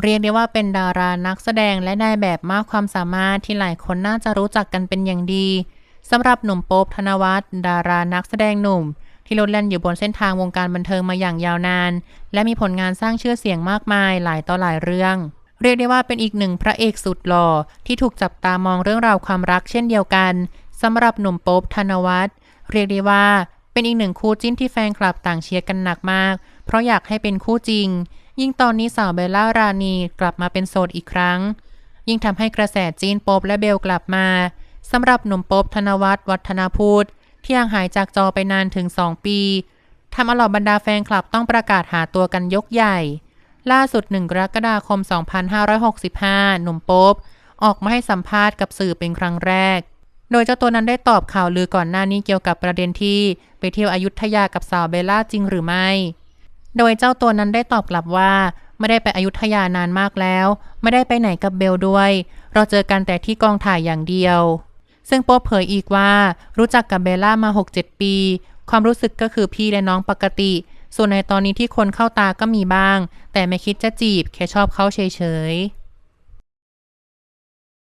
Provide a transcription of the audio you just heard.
เรียกได้ว่าเป็นดารานักแสดงและนายแบบมากความสามารถที่หลายคนน่าจะรู้จักกันเป็นอย่างดีสำหรับหนุ่มโป๊บธนวัฒน์ดารานักแสดงหนุ่ม ที่โลดแล่นอยู่บนเส้นทางวงการบันเทิงมาอย่างยาวนาน และมีผลงานสร้างชื่อเสียงมากมายหลายต่อหลายเรื่อง เรียกได้ว่าเป็นอีกหนึ่งพระเอกสุดหล่อที่ถูกจับตามองเรื่องราวความรักเช่นเดียวกันสำหรับหนุ่มโป๊บธนวัฒน์เรียกได้ว่าเป็นอีกหนึ่งคู่จิ้นที่แฟนคลับต่างเชียร์กันหนักมาก เพราะอยากให้เป็นคู่จริง ยิ่งตอนนี้สาวเบลล่ารานีกลับมาเป็นโสดอีกครั้ง ยิ่งทำให้กระแสจีนโป๊บและเบลกลับมาสำหรับหนุ่มโป๊บธนวัฒน์วัฒนาพูดที่ห่างหายจากจอไปนานถึง 2 ปีทำเอาเหล่าบรรดาแฟนคลับต้องประกาศหาตัวกันยกใหญ่ ล่าสุด 1 กรกฎาคม 2565 หนุ่มโป๊บออกมาให้สัมภาษณ์กับสื่อเป็นครั้งแรก โดยเจ้าตัวนั้นได้ตอบข่าวลือก่อนหน้านี้เกี่ยวกับประเด็นที่ไปเที่ยวอายุทยากับสาวเบลล่าจริงหรือไม่ โดยเจ้าตัวนั้นได้ตอบกลับว่า ไม่ได้ไปอยุธยานานมากแล้ว ไม่ได้ไปไหนกับเบลด้วย เราเจอกันแต่ที่กองถ่ายอย่างเดียว ซึ่งโป๊เผยอีกว่า รู้จักกับเบลล่ามา 6-7 ปี ความรู้สึกก็คือพี่และน้องปกติ ส่วนในตอนนี้ที่คนเข้าตาก็มีบ้าง แต่ไม่คิดจะจีบแค่ชอบเขาเฉยๆ